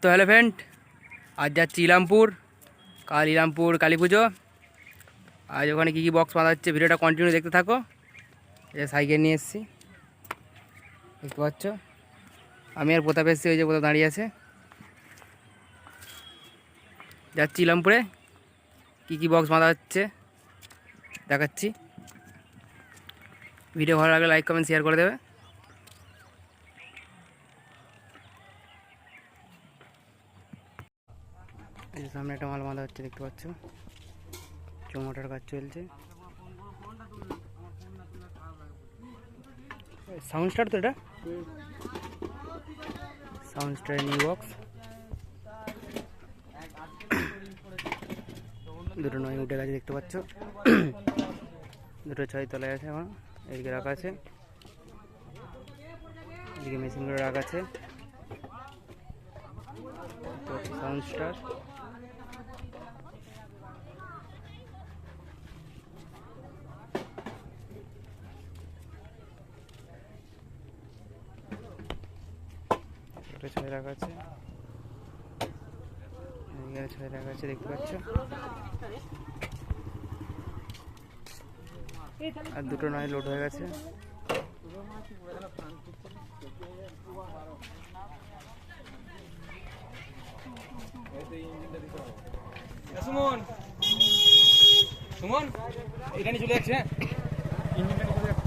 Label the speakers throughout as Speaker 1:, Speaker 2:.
Speaker 1: তো hello friend, আজ যাচ্ছি ইলামপুর, কাল ইলামপুর কালী পুজো আজ ওখানে কী কী বক্স বাঁধা হচ্ছে ভিডিওটা কন্টিনিউ দেখতে থাকো। সাইকেল নিয়ে এসেছি, দেখতে পাচ্ছ? আমি আর প্রতাপ এসেছি, ওই যে কোথাও দাঁড়িয়ে আছে। যাচ্ছি ইলামপুরে, কী কী বক্স বাঁধা হচ্ছে দেখাচ্ছি। ভিডিও ভালো লাগলে লাইক কমেন্ট শেয়ার করে দেবে। সামনে একটা মাল বাঁধা হচ্ছে, দেখতে পাচ্ছ? চমোটার কাজ চলছে। সাউন্ড স্টার তো এটা? সাউন্ড স্টার নিউ বক্স দুটো নয় উঠে গেছে, দেখতে পাচ্ছ? দুটো ছয় তলায় আছে এখন, এদিকে রাখা আছে। এদিকে মেশিনগুলো রাখা আছে। সাউন্ড স্টার একটা ছয় রাখা আছে। এদিকে ছয় রাখা আছে, দেখতে পাচ্ছ? আর দুটো নয় লোড হয়ে গেছে।
Speaker 2: সুমন। সুমন এখানে চলে যাচ্ছে হ্যাঁ ইঞ্জিনটা নিয়ে চলে যাচ্ছে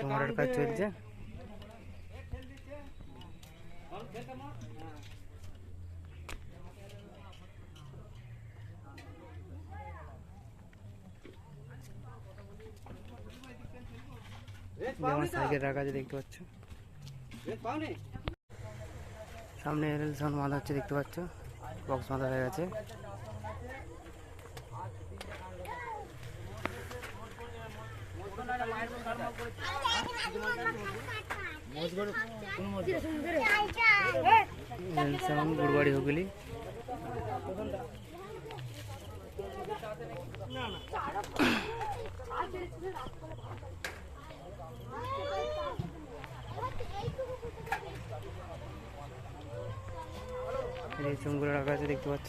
Speaker 1: চমড়ার কাজ চলছে। যেমন সাইকেল রাখা আছে দেখতে পাচ্ছ। সামনে সাউন্ড বাঁধা হচ্ছে দেখতে পাচ্ছ। বক্স বাঁধা হয়ে গেছে। সাউন্ড গুড়বাড়ি হুগলি এই চুমগুলো রাখা আছে দেখতে পাচ্ছ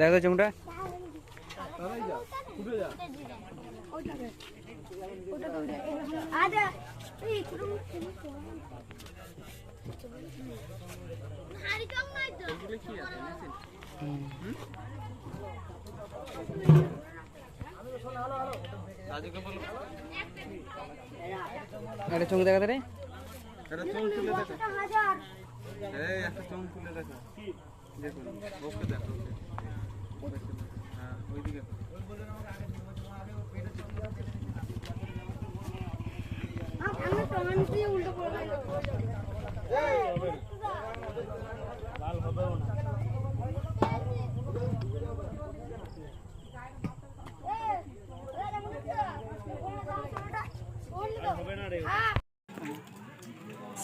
Speaker 1: দেখো চুমুটা। একটা রে
Speaker 2: চোখ দেখো এই একটা চোখ তুলে দেখো। দেখুন ওকে দেখো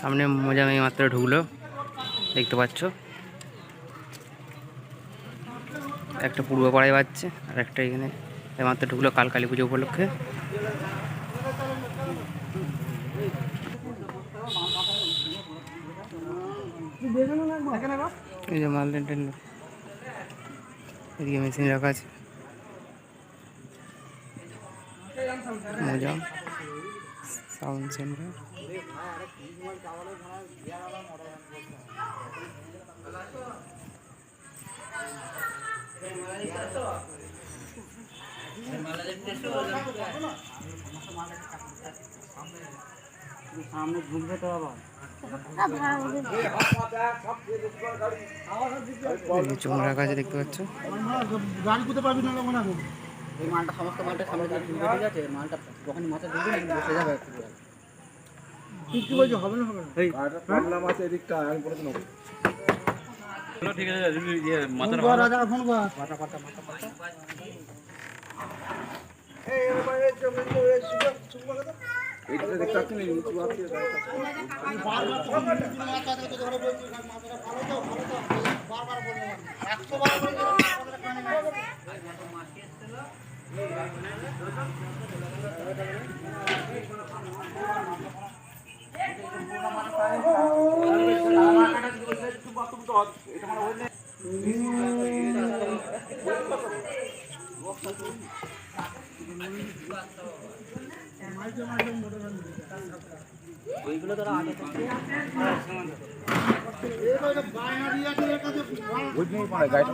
Speaker 1: সামনে মজা মেয়ে মাত্র ঢুকলো দেখতে পাচ্ছ? একটা পূর্ব পাড়ায় বাজছে, আর একটা এখানে মাত্র ঢুকলো কাল কালী পুজো উপলক্ষে। এই যে মাল এদিকে মেশিন রাখা আছে। মোজা। Sound centre.
Speaker 2: সামনে ঘুরবে তো আবার
Speaker 1: চোখ রাখা আছে দেখতে পাচ্ছ।
Speaker 2: গাড়ি করতে পারবি না এই মালটা সমস্ত মালটা সামনে দিয়ে ঠিক আছে? মালটা যখন মাথা ঢুকবে বসে যাবে একটু কি কি বলছো? হবে না হবে না?
Speaker 3: প্রবলেম আছে এদিকটা আমি বলে দেবো
Speaker 4: ঠিক আছে ইয়ে মাথার
Speaker 2: রাজা ফোন কর।
Speaker 3: এইটা দেখতে পাচ্ছেন এই নিচু আছে বুঝলি মানে গাড়িটা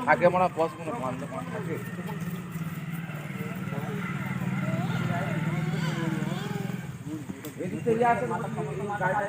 Speaker 3: থাকে মানে বস কোনো পান্তা থাকে এদিক থেকে আছে গাড়িটা